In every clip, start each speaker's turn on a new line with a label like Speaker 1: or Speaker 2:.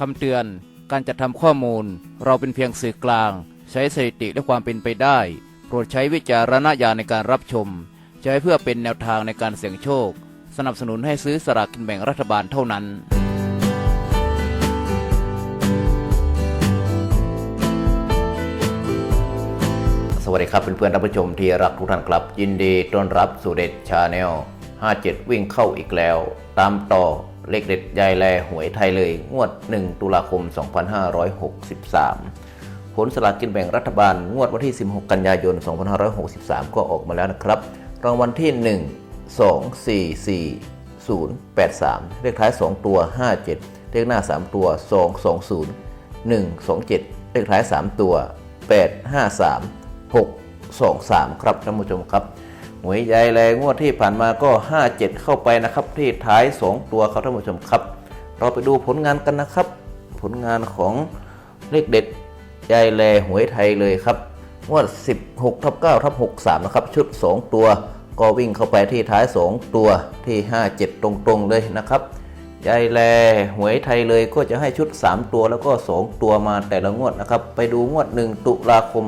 Speaker 1: คำเตือน การจัดทำข้อมูล เราเป็นเพียงสื่อกลาง ใช้สถิติและความเป็นไปได้ โปรดใช้วิจารณญาณในการรับชม ใช้เพื่อเป็นแนวทางในการเสี่ยงโชค สนับสนุนให้ซื้อสลากกินแบ่งรัฐบาลเท่านั้นสวัสดีครับเพื่อนๆท่านผู้ชมที่รักทุกท่านครับ ยินดีต้อนรับสู่เด็ดชาแนล 57 วิ่งเข้าอีกแล้ว ตามต่อ เลขเด็ดยายแลหวยไทยเลย งวด 1 ตุลาคม 2563 ผลสลากกินแบ่งรัฐบาล งวดวันที่ 16 กันยายน 2563 ก็ออกมาแล้วนะครับ รางวัลที่ 1 2 4 4 0 8 3 เลขท้าย 2 ตัว 57 เลขหน้า 3 ตัว 2 2 0 1 2 7 เลขท้าย 3 ตัว 8 5 3 6 2 3 ครับท่านผู้ชมครับ หวยใหญ่แรงงวดที่ผ่านมาก็ 57 เข้าไปนะครับ ที่ท้าย 2 ตัวครับท่านผู้ชมครับ เราไปดูผลงานกันนะครับ ผลงานของเลขเด็ดยายแลหวยไทยเลยครับงวด 16ทับ9ทับ63 นะครับ ชุด 2 ตัว ก็วิ่งเข้าไปที่ท้าย 2 ตัวที่ 57 ตรงๆเลยนะครับยายแลหวยไทยเลยก็จะให้ชุด 3 ตัวแล้วก็ 2 ตัวมาแต่ละงวดนะครับ ไปดูงวด 1 ตุลาคม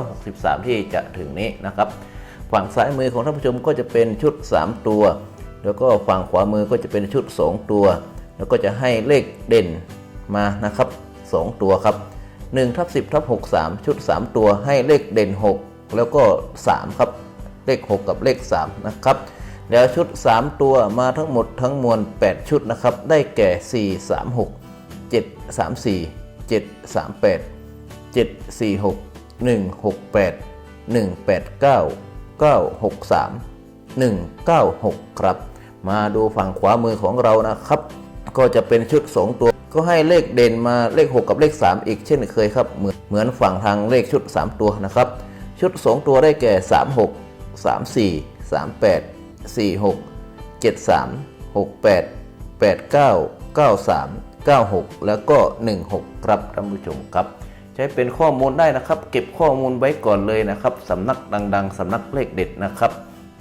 Speaker 1: 2563 ที่จะถึงนี้นะครับ ฝั่งซ้ายมือของท่านผู้ชมก็จะเป็นชุด 3 ตัว แล้วก็ฝั่งขวามือก็จะเป็นชุด 2 ตัว แล้วก็จะให้เลขเด่นมานะครับ 2 ตัวครับ1ทับ10ทับ63 ชุด 3 ตัวให้เลขเด่น 6 แล้วก็ 3 ครับ เลข 6 กับเลข 3 นะครับ แล้วชุด 3 ตัวมาทั้งหมดทั้งมวล 8 ชุดนะครับ ได้แก่ 4 3 6 7 3 4 7 3 8 7 4 6 1 6 8 1 8 9 9 6 3 1 9 6 ครับ มาดูฝั่งขวามือของเรานะครับ ก็จะเป็นชุด 2 ตัว ก็ให้เลขเด่นมาเลข 6 กับเลข 3 อีกเช่นเคยครับ เหมือนเหมือนฝั่งทางเลขชุด 3 ตัวนะครับ ชุด 2 ตัวได้แก่ 3 6 3 4 3 8 4 6 7 3 6 8 8 9 9 3 9 6 แล้วก็ 16 ครับท่านผู้ชมครับ ใช้เป็นข้อมูลได้นะครับ เก็บข้อมูลไว้ก่อนเลยนะครับสำนักดัง ๆสำนักเลขเด็ดนะครับ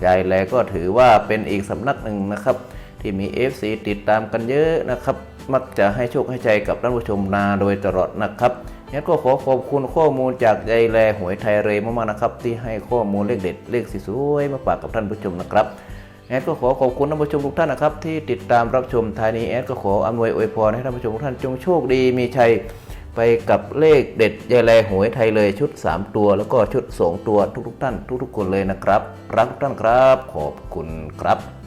Speaker 1: ยายแลก็ถือว่าเป็นอีกสำนักหนึ่งนะครับ ที่มี FC ติดตามกันเยอะนะครับ มักจะให้โชคให้ใจกับท่านผู้ชมนาโดยตลอดนะครับงั้นก็ขอขอบคุณข้อมูลจากยายแลหวยไทยเรมากๆนะครับ ที่ให้ข้อมูลเลขเด็ดเลขสวยมาฝากกับท่านผู้ชมนะครับแอดก็ขอขอบคุณท่านผู้ชมทุกท่านนะครับที่ติดตามรับชมทายนี้แอดก็ขออำนวยอวยพรให้ท่านผู้ชมทุกท่านจงโชคดีมีชัย ไปกับเลขเด็ดยายแลหวยไทยเลยชุด 3 ตัว แล้วก็ชุด 2 ตัวทุกๆท่านทุกๆคนเลยนะครับ รักทุกท่านครับ ขอบคุณครับ